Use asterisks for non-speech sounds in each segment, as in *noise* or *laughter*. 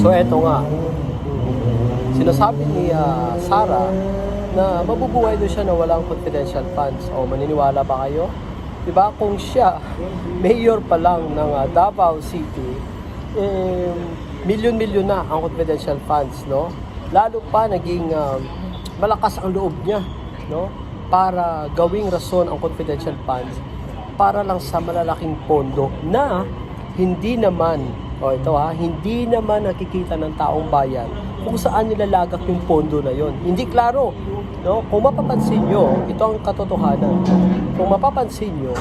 So eto nga, sinasabi ni ah, Sarah na mabubuhay doon siya na walang confidential funds. O maniniwala ba kayo? Diba kung siya, *laughs* mayor pa lang ng ah, Davao City, eh, milyon-milyon na ang confidential funds, no? Lalo pa naging ah, malakas ang loob niya, no? Para gawing rason ang confidential funds para lang sa malalaking pondo na hindi naman, o ito ha, hindi naman nakikita ng taong bayan kung saan nilalagak yung pondo na yon. Hindi klaro. No? Kung mapapansin nyo, ito ang katotohanan. Kung mapapansin nyo,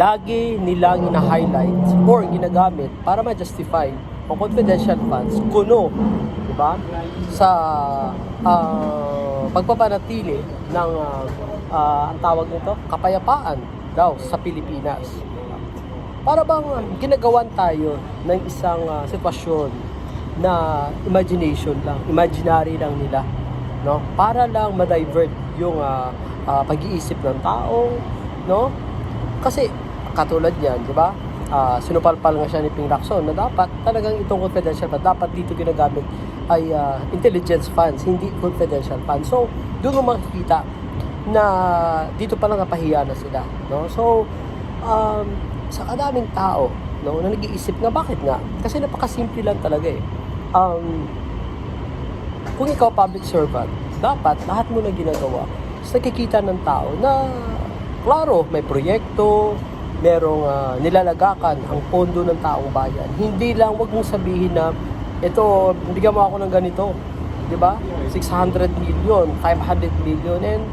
lagi nilang ina-highlight or ginagamit para ma-justify ang confidential funds kuno, di ba? Sa ah, pagpapanatili ng ah, ah, ang tawag nito, kapayapaan daw sa Pilipinas. Para bang ginagawan tayo ng isang ah, sitwasyon na imagination lang, imaginary lang nila, no? Para lang ma-divert yung ah, ah, pag-iisip ng tao, no? Kasi katulad niyan, di ba? Ah, sinupalpal nga siya ni Ping Lacson na dapat talagang itong confidential fund, dapat dito ginagamit ay ah, intelligence funds, hindi confidential funds. So, doon mo makikita na dito pa lang napahiya na sila, no? So, um, sa kadaming tao, no, na nag-iisip nga bakit nga? Kasi napakasimple lang talaga eh. Um, kung ikaw public servant, dapat lahat mo na ginagawa sa nakikita ng tao na klaro, may proyekto, merong ah, nilalagakan ang pondo ng taong bayan. Hindi lang, wag mong sabihin na ito, bigyan mo ako ng ganito. Di ba? 600 million, 500 million, and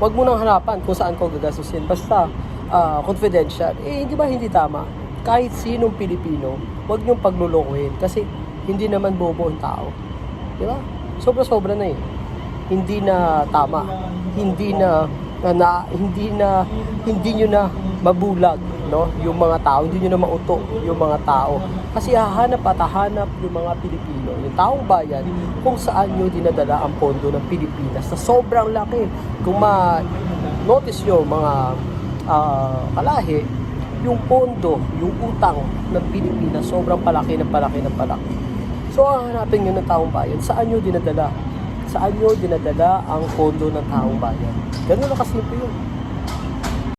wag mo nang hanapan kung saan ko gagastusin. Basta, ah, confidential. Eh, di ba hindi tama? Kahit sinong Pilipino, wag niyong paglulukuhin kasi hindi naman bobo ang tao. Di ba? Sobra-sobra na eh. Hindi na tama. Hindi na, na, na- hindi na hindi niyo na mabulag no yung mga tao hindi niyo na mauto yung mga tao kasi hahanap at hahanap yung mga Pilipino yung taong bayan kung saan niyo dinadala ang pondo ng Pilipinas na sobrang laki kung ma notice niyo mga ah, kalahi yung pondo yung utang ng Pilipinas sobrang palaki ng palaki ng palaki So, ang hanapin nyo ng taong bayan, saan nyo dinadala? Saan nyo dinadala ang pondo ng taong bayan? Ganun lang kasimple yun.